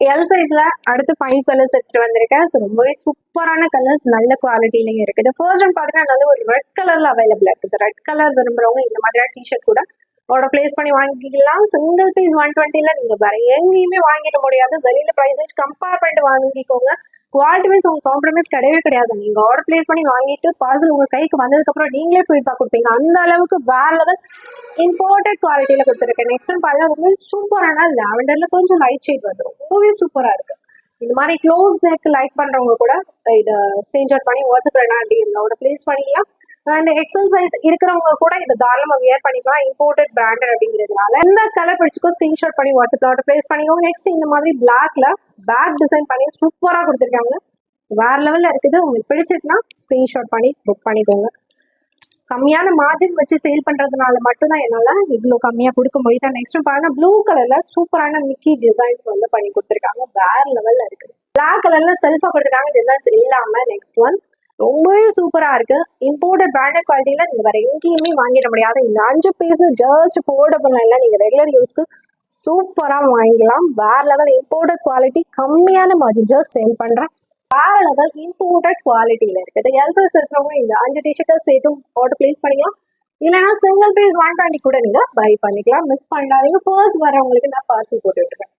L சைஸ்ல அடுத்து five colours எடுத்துட்டு வந்திருக்கேன். ஸோ ரொம்பவே சூப்பரான கலர்ஸ் நல்ல குவாலிட்டிலையும் இருக்குது ஃபர்ஸ்ட் ஒன் பார்த்தீங்கன்னா நல்ல ஒரு ரெட் கலர்ல அவைலபிள் இருக்குது ரெட் கலர் விரும்புறவங்க இந்த மாதிரியான டிஷர்ட் கூட ஆர்டர் பிளேஸ் பண்ணி வாங்கிக்கலாம். சிங்கிள் பீஸ் ஒன் டுவெண்ட்டில நீங்க வேற எங்கேயுமே வாங்கிட முடியாது. வெளியில ப்ரைஸ் கம்பேர் பண்ணிட்டு வாங்கிக்கோங்க. குவாலிட்டி வைஸ் உங்களுக்கு காம்ப்ரமைஸ் கிடையவே கிடையாது. நீங்க ஆர்டர் பிளேஸ் பண்ணி வாங்கிட்டு பார்சல் உங்க கைக்கு வந்ததுக்கு அப்புறம் நீங்களே ஃபீட்பேக் கொடுப்பீங்க. அந்த அளவுக்கு வேற லெவல் இம்போர்ட்டட் குவாலிட்டியில கொடுத்துருக்கேன். நெக்ஸ்ட் ஒன் பார்த்தா ரொம்பவே சூப்பரான லாவெண்டர்ல கொஞ்சம் லைட் ஷேட் வந்து ரொம்பவே சூப்பரா இருக்கு. இந்த மாதிரி க்ளோஸ் நெக் லைக் பண்றவங்க கூட இதை ஸ்கிரீன்ஷாட் பண்ணி வாட்ஸ்அப்ல டிஎம்ல ஒரு பிளேஸ் பண்ணிக்கலாம் அண்ட் எக்ஸல் சைஸ் இருக்கிறவங்க கூட இதை தாராளமாக வியர் பண்ணிக்கலாம். இம்போர்ட்டட் பிராண்டட் அப்படிங்கிறதுனால. எந்த கலர் பிடிச்சிக்கோ ஸ்கிரீன்ஷாட் பண்ணி வாட்ஸ்அப்ல ஆர்டர் பிளேஸ் பண்ணிக்கோங்க நெக்ஸ்ட் இந்த மாதிரி பிளாக்ல பேக் டிசைன் பண்ணி சூப்பராக கொடுத்துருக்காங்க. வேற லெவல்ல இருக்குது. உங்களுக்கு பிடிச்சிருக்குன்னா ஸ்கிரீன்ஷாட் பண்ணி புக் பண்ணிக்கோங்க. கம்மியான மார்ஜின் வச்சு சேல் பண்றதுனால மட்டும்தான் என்னால இவ்வளோ கம்மியா கொடுக்க முடியுது. நெக்ஸ்ட் பாருங்க. ப்ளூ கலர்ல சூப்பரான மிக்கி டிசைன்ஸ் வந்து பண்ணி கொடுத்துருக்காங்க. வேற லெவல்ல இருக்குது. பிளாக் கலர்ல செல்ஃபா கொடுத்துருக்காங்க. டிசைன்ஸ் இல்லாம நெக்ஸ்ட் ஒன் ரொம்பவே சூப்பரா இருக்கு. இம்போர்ட்டட் பிராண்டட் குவாலிட்டியில நீங்க வேற எங்கேயுமே வாங்கிட முடியாது. இந்த அஞ்சு பீஸ் ஜஸ்ட் போர்டபுள் இல்லை நீங்க ரெகுலர் யூஸ்க்கு சூப்பரா வாங்கிக்கலாம் வேற லெவல் இம்போர்ட்டட் குவாலிட்டி கம்மியான மார்ஜின் ஜஸ்ட் சேல் பண்றேன். வேற லெவல் இம்போர்ட்டட் குவாலிட்டியில இருக்குது. எல்சஸ் இருக்கிறவங்க இந்த அஞ்சு டிஷர்ட்டை சேர்த்தும் ஆர்டர் பிளேஸ் பண்ணிக்கலாம். இல்லைன்னா சிங்கிள் பீஸ் ஒன் கூட நீங்க பை பண்ணிக்கலாம். மிஸ் பண்ணாதீங்க. ஃபர்ஸ்ட் வரவங்களுக்கு நான் பார்சல் போட்டு விட்டுருக்கேன்